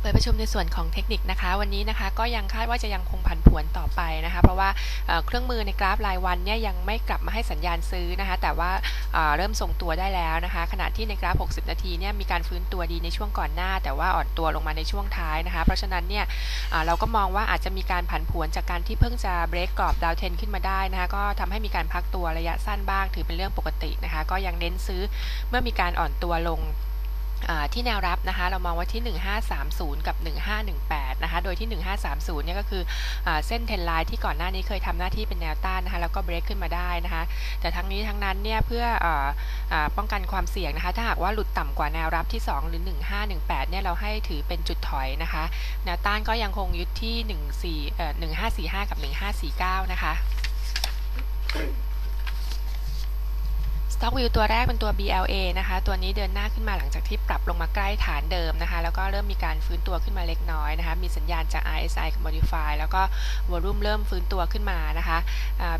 เปิดประชุมในส่วนของเทคนิคนะคะ วันนี้นะคะก็ยังคาดว่าจะยังคงผันผวนต่อไปนะคะ เพราะว่าเครื่องมือในกราฟรายวันเนี่ยยังไม่กลับมาให้สัญญาณซื้อนะคะ แต่ว่าเริ่มทรงตัวได้แล้วนะคะ ขณะที่ในกราฟ 60 นาทีเนี่ยมีการฟื้นตัวดีในช่วงก่อนหน้า แต่ว่าอ่อนตัวลงมาในช่วงท้ายนะคะ เพราะฉะนั้นเนี่ยเราก็มองว่าอาจจะมีการผันผวนจากการที่เพิ่งจะเบรกกรอบดาวเทนขึ้นมาได้นะคะก็ทำให้มีการพักตัวระยะสั้นบ้าง ถือเป็นเรื่องปกตินะคะ ก็ยังเน้นซื้อเมื่อมีการอ่อนตัวลง ที่แนวรับนะคะ เรามองว่าที่ 1530 กับ 1518 นะคะ โดยที่ 1530 เนี่ยก็คืออเส้นเทนไลน์ที่ก่อนหน้านี้เคยทำหน้าที่เป็นแนวต้านนะคะ แล้วก็เบรกขึ้นมาได้นะคะ แต่ทั้งนี้ทั้งนั้นเนี่ยเพื่อออป้องกันความเสี่ยงนะคะ ถ้าหากว่าหลุดต่ำกว่าแนวรับที่ 2 หรือ 1518 เนี่ยเราให้ถือเป็นจุดถอยนะคะ แนวต้านก็ยังคงยึดที่ 14 1545 กับ 1549 นะคะ Stock View ตัวแรกเป็นตัว BLA นะคะ ตัวนี้เดินหน้าขึ้นมาหลังจากที่ปรับลงมาใกล้ฐานเดิมนะคะ แล้วก็เริ่มมีการฟื้นตัวขึ้นมาเล็กน้อยนะคะ มีสัญญาณจาก RSI กับ Modify แล้วก็ Volume เริ่มฟื้นตัวขึ้นมานะคะ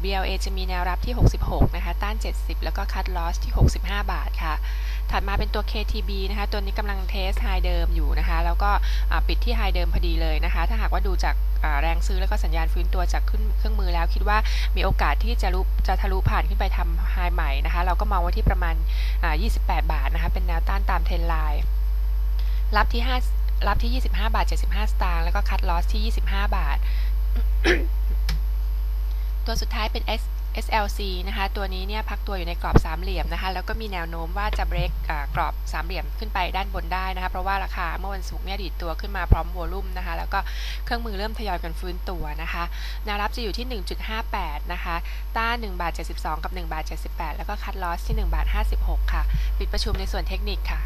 BLA จะมีแนวรับที่ 66 นะคะ ต้าน 70 แล้วก็ Cut Loss ที่ 65 บาทค่ะ ถัดมาเป็นตัว KTB นะคะ ตัวนี้กำลังเทสไฮเดิมอยู่นะคะ แล้วก็ปิดที่ไฮเดิมพอดีเลยนะคะ ถ้าหากว่าดูจากแรงซื้อแล้วก็สัญญาณฟื้นตัวจากขึ้นเครื่องมือแล้วคิดว่ามีโอกาสที่จะรุจะทะลุผ่านขึ้นไปทำไฮใหม่นะคะ เราก็มองไว้ที่ประมาณ 28 บาทนะคะ เป็นแนวต้านตามเทรนไลน์รับที่5รับที่ 25 บาท 75 สตางค์ แล้วก็คัดลอสที่ 25 บาท ตัวสุดท้ายเป็น S SLC นะคะตัวนี้เนี่ยพักตัวอยู่ในกรอบสามเหลี่ยมนะคะแล้วก็มีแนวโน้มว่าจะเบรกกรอบสามเหลี่ยมขึ้นไปด้านบนได้นะคะเพราะว่าราคาเมื่อวันศุกร์เนี่ยดีดตัวขึ้นมาพร้อมวอลุ่มนะคะแล้วก็เครื่องมือเริ่มทยอยกันฟื้นตัวนะคะแนวรับจะอยู่ที่ 1.58 นะคะต้าน1บาท72 กับ1บาท78 แล้วก็คัดลอสที่1บาท56 ค่ะ ปิดประชุมในส่วนเทคนิคค่ะ